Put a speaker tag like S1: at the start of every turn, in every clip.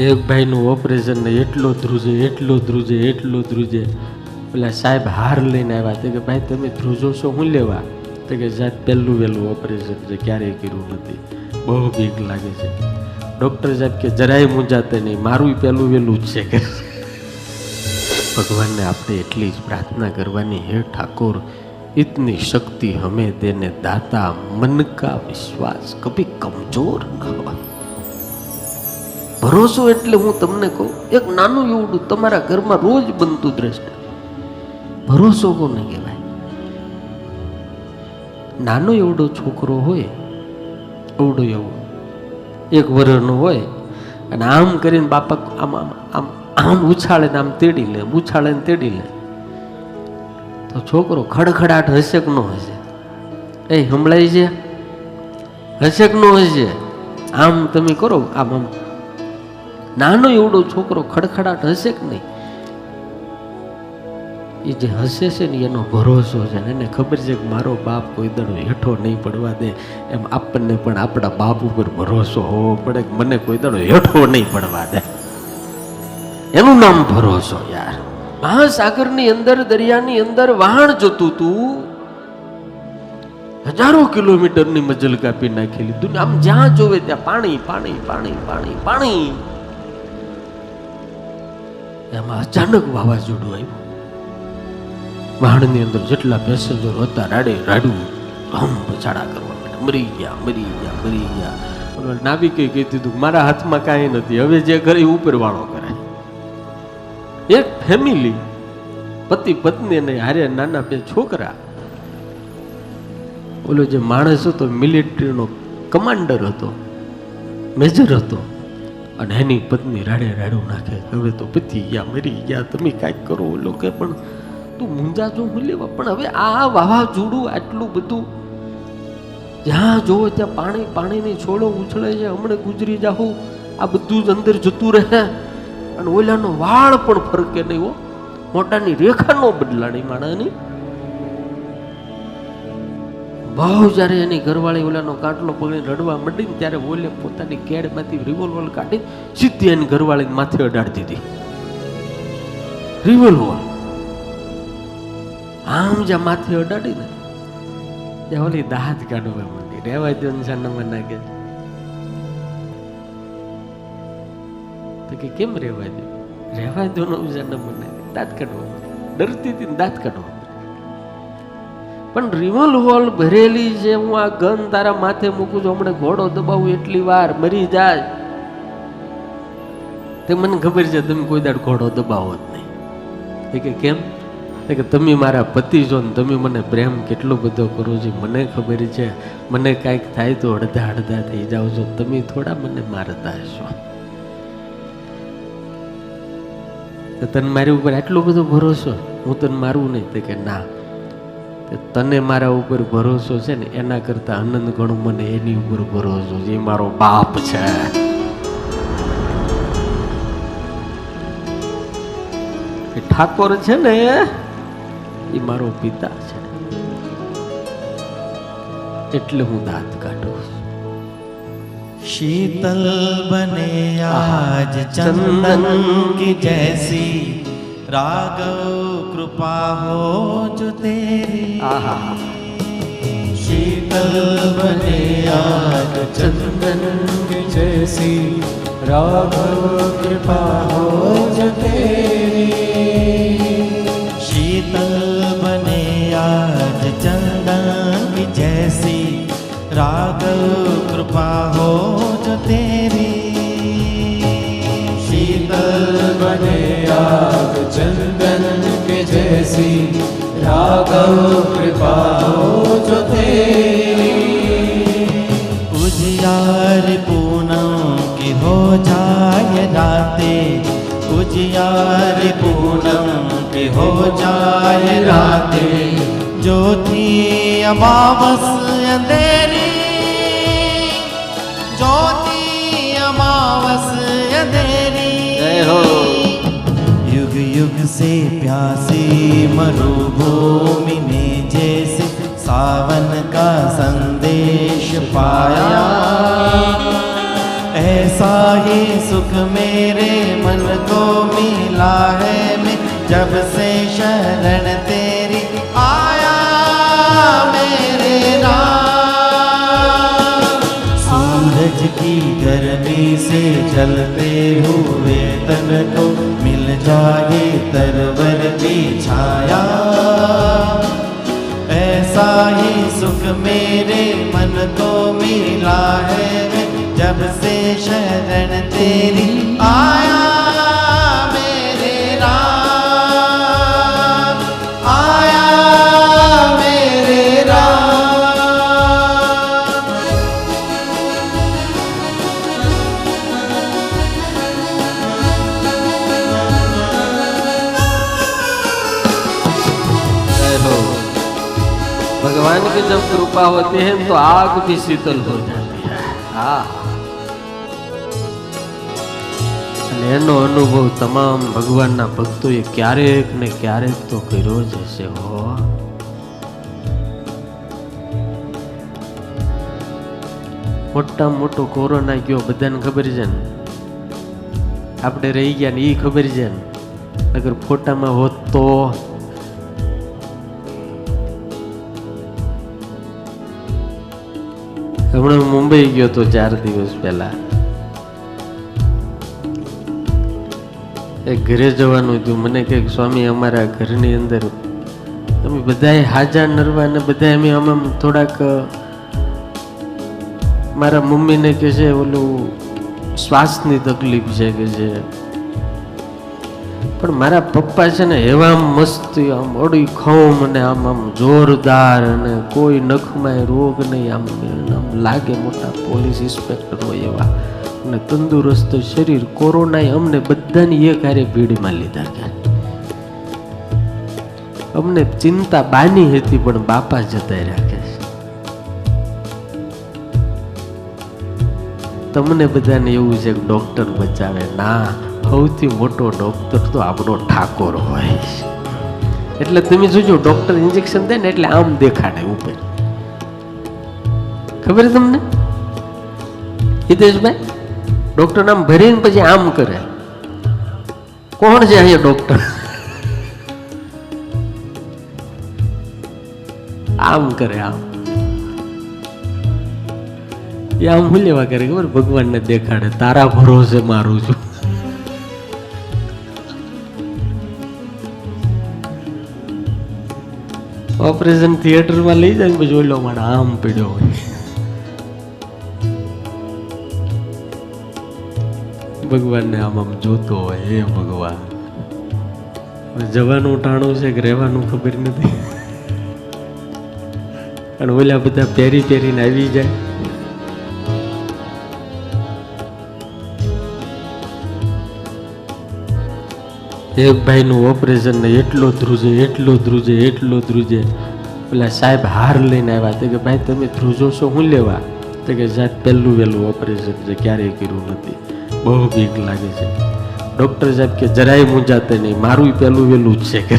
S1: એક ભાઈનું ઓપરેશન ને એટલો ધ્રુજે એટલો ધ્રુજે એટલો ધ્રુજે. પેલા સાહેબ હાર લઈને આવ્યા. તે કે, ભાઈ, તમે ધ્રુજો છો, હું લેવા? તો કે સાહેબ પહેલું વહેલું ઓપરેશન છે, ક્યારેય કર્યું નથી. બહુ બીક લાગે છે. ડૉક્ટર સાહેબ કે, જરાય મૂંઝાતે નહીં, મારું પહેલું વહેલું જ છે. કે ભગવાનને આપણે એટલી જ પ્રાર્થના કરવાની હે ઠાકોર. ઇતની શક્તિ હમે તેને દાતા મન કા વિશ્વાસ. કભી કમજોર ન હોય ભરોસો એટલે હું તમને કહું, એક નાનું એવડું તમારા ઘરમાં રોજ બનતું દ્રષ્ટ. ભરોસો કોને કહેવાય. નાનો એવડો છોકરો હોય, એવડો એવો, એક વરનો હોય, અને આમ કરીને બાપા આમ આમ આમ આમ ઉછાળે આમ તેડી લે ઉછાળે ને તેડી લે, તો છોકરો ખડખડાટ હશે કે ન હશે એ હમણાં છે? હશે કે ન હશે આમ તમે કરો, આમ આમ. નાનો એવડો છોકરો ખડખડાટ હશે કે નહીં? એ જે હસે છે ને એનો ભરોસો છે ને, એને ખબર છે કે મારો બાપ કોઈ દડો હેઠો નહીં પડવા દે. એમ આપણને પણ આપણા બાપ ઉપર ભરોસો હોવો પડે કે મને કોઈ દડો હેઠો નહીં પડવા દે. એનું નામ ભરોસો યાર. મહાસાગરની અંદર, દરિયાની અંદર વહાણ જતું તું. હજારો કિલોમીટરની મજલ કાપી નાખેલી. દુનિયા આમ જ્યાં જોવે ત્યાં પાણી પાણી પાણી પાણી પાણી. એમાં અચાનક વાવાઝોડું આવ્યું. વાહણની અંદર જેટલા પેસેન્જર હતા, રાડે રાડું ધમ પછાડા કરવા મરી ગયા મરી ગયા મરી ગયા. નાવિકે કહી દીધું, મારા હાથમાં કાંઈ નથી. હવે જે કરે એ ઉપર વાળો કરે. એક ફેમિલી પતિ પત્ની અને હારે નાના બે છોકરા. ઓલો જે માણસ હતો મિલિટરીનો કમાન્ડર હતો મેજર હતો. અને એની પત્ની રાડે રાડું નાખે હવે તો પતી ગયા, મરી ગયા, તમે કાંઈક કરો ઓલો કે પણ તું મુંજા જો લેવા, પણ હવે આ વાવાઝોડું આટલું બધું જ્યાં જોવો ત્યાં પાણી, પાણીની છોડો ઉછળે છે, હમણાં ગુજરી જાહુ, આ બધું જ અંદર જતું રહે. અને ઓલાનો વાળ પણ ફરકે નહીં હો. મોટાની રેખા નો બદલાણી માણાની. બહુ જ્યારે એની ઘરવાળી ઓલાનો કાટલો પગડીને રડવા માંડી ને ત્યારે ઓલે પોતાની કેડમાંથી રિવોલ્વર કાઢી સીધી એની ઘરવાળી માથે અડાડી દીધી. રિવોલ્વર આમ જ્યાં માથે અડાડી ને ત્યાં ઓલી દાંત કાઢવા માંડી. રેવા દો નિશાનામાં નાખે તો કે કેમ રેવા દો રેવા દો નો નાખે દાંત કાઢવા ડરતી હતી દાંત કાઢવા પણ રિવોલ્વર ભરેલી છે. હું આ ગન તારા માથે મૂકું છું. હમણાં ઘોડો દબાવું એટલી વાર મરી જાય. તે મને ખબર છે, તમે કોઈ દાડ ઘોડો દબાવો જ નહીં. એ કે કેમ? કે તમે મારા પતિ છો ને તમે મને પ્રેમ કેટલો બધો કરો છો મને ખબર છે. મને કાંઈક થાય તો અડધા અડધા થઈ જાઓ છો. તમે થોડા મને મારતા હશો. તને મારી ઉપર આટલો બધો ભરોસો? હું તને મારું નહીં? તે કે ના. તને મારા ઉપર ભરોસો છે ને એના કરતા આનંદ ગણું મને એની ઉપર ભરોસો છે. એ મારો બાપ છે. ઠાકોર છે ને એ મારો પિતા છે. એટલે હું દાંત કાઢું
S2: શીતલ બને આજ ચંદન કી જૈસી. રાઘવ કૃપા હો જો તેરી.
S1: આહા.
S2: શીતલ બને યાદ ચંદન જૈસી રાઘવ કૃપા હો જતે શીતલ બને યાદ ચંદન જૈસી રાઘવ કૃપા હો જતે કરો કૃપાઓ જો ઉજિયાર પૂનમ કે હો જાય રાતે ઉજિયાર પૂનમ કે હો જાય રાતે જ્યોતિ અમાવસ અંધેરી જ્યોતિ
S1: અમાવસ અંધેરી
S2: युग युग से प्यासी मरुभूमि में जैसे सावन का संदेश पाया ऐसा ही सुख मेरे मन को मिला है मैं जब से शरण तेरी आया मेरे राम सूरज की गर्मी से जलते हुए तन को मिल जाए तरवर की छाया ऐसा ही सुख मेरे मन को मिला है जब से शरण तेरी आया
S1: जब कृपा होती है तो आग भी शीतल हो जाती है હા અને એનો અનુભવ તમામ ભગવાનના ભક્તોએ ક્યારેક ને ક્યારેક તો કર્યો જ હશે હો મોટામાં મોટો કોરોના ગયો બધાને ખબર છે ને આપણે રહી ગયા ને એ ખબર છે ને અગર ફોટામાં હોત તો હમણાં મુંબઈ ગયો તો ચાર દિવસ પહેલા. એ ઘરે જવાનું હતું. મને કે, સ્વામી, અમારા ઘરની અંદર અમે બધાએ હાજા નરવા ને બધા અમે આમ થોડાક મારા મમ્મીને કે છે, ઓલું શ્વાસની તકલીફ છે કે છે. પણ મારા પપ્પા છે ને, એવા મસ્ત, આમ અડી ખમ અને આમ આમ જોરદાર અને કોઈ નખમાં રોગ નહીં, આમ લાગે મોટા પોલીસ ઇન્સ્પેક્ટર હોય એવા. અને તંદુરસ્ત શરીર, કોરોનાએ અમને બધાની એક હારે ભીડમાં લીધા ગયા અમને ચિંતા બાની હતી, પણ બાપા જતા રાખે તમને બધાને એવું છે કે ડોક્ટર બચાવે? ના, સૌથી મોટો ડોક્ટર તો આપણો ઠાકોર હોય એટલે તમે જોજો, ડોક્ટર ઇન્જેક્શન દે ને એટલે આમ દેખાડે ઉપર. ખબર તમને? હિતેશભાઈ ડોક્ટર નામ ભરીને પછી આમ કરે. કોણ છે અહીંયા ડોક્ટર આમ કરે, આમ. એ આમ હું લેવા કરે ખબર? ભગવાનને દેખાડે. તારા ભરોસે મારું છું. ઓપરેશન થિયેટરમાં લઈ જાય પછી ઓલો મારા આમ પીડ્યો હોય. ભગવાનને આમ જોતો હોય, હે ભગવાન? જવાનું ટાણું છે કે રહેવાનું ખબર નથી. અને ઓલા બધા પહેરી પહેરીને આવી જાય. એક ભાઈનું ઓપરેશન ને એટલો ધ્રુજે એટલો ધ્રુજે એટલો ધ્રુજે. પેલા સાહેબ હાર લઈને આવ્યા. તે કે, ભાઈ, તમે ધ્રુજો છો શું લેવા? તો કે સાહેબ પહેલું વહેલું ઓપરેશન છે, ક્યારેય કર્યું નથી. બહુ બીક લાગે છે. ડૉક્ટર સાહેબ કે જરાય મૂંઝાતે નહીં, મારું પહેલું વહેલું જ છે કે.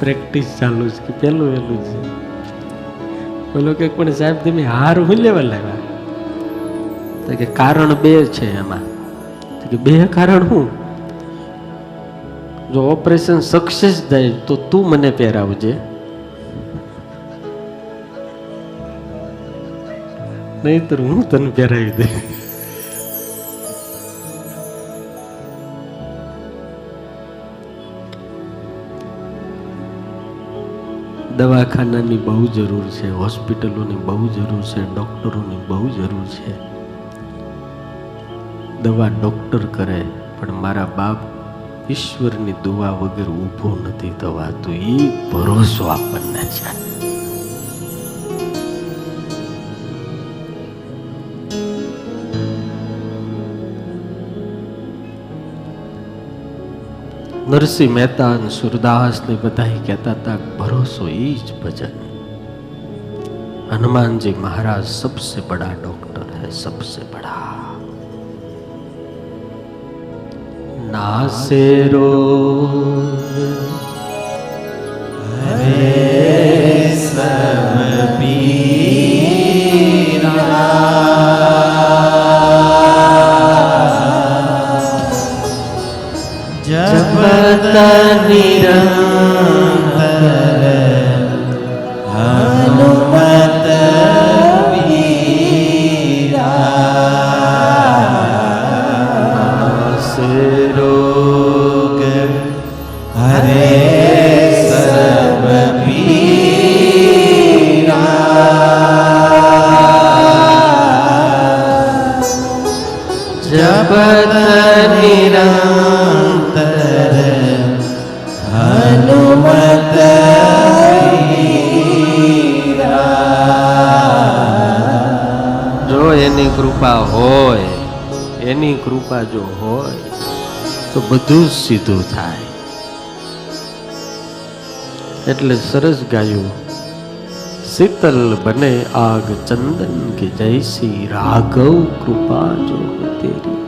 S1: પ્રેક્ટિસ ચાલુ છે કે પહેલું વહેલું છે. બોલો કે પણ સાહેબ તમે હાર હું લેવા લાવ્યા તો કે કારણ બે છે એમાં કે બે કારણ હું? જો ઓપરેશન સક્સેસ થાય તો તું મને પહેરાવજે. નહીતર હું તને પહેરાવી દે દવાખાનાની બહુ જરૂર છે, હોસ્પિટલોની બહુ જરૂર છે, ડૉક્ટરોની બહુ જરૂર છે. દવા ડૉક્ટર કરે, પણ મારા બાપ ઈશ્વરની દુવા વગર ઊભો નથી થવાતું. એ ભરોસો આપણને છે. નરસિંહ મહેતા અને સુરદાસ ને બધા કહેતા હતા, ભરોસો એ જ ભજન. હનુમાનજી મહારાજ સબસે બડા ડોક્ટર હૈ,
S2: સબસે બડા.
S1: નાસે રો
S2: હે
S1: જો એની કૃપા હોય, એની કૃપા જો હોય, તો બધું જ સીધું થાય. એટલે સરસ ગાયું. શીતલ બને આગ ચંદન કે જયસી રાઘવ કૃપા જો તેરી.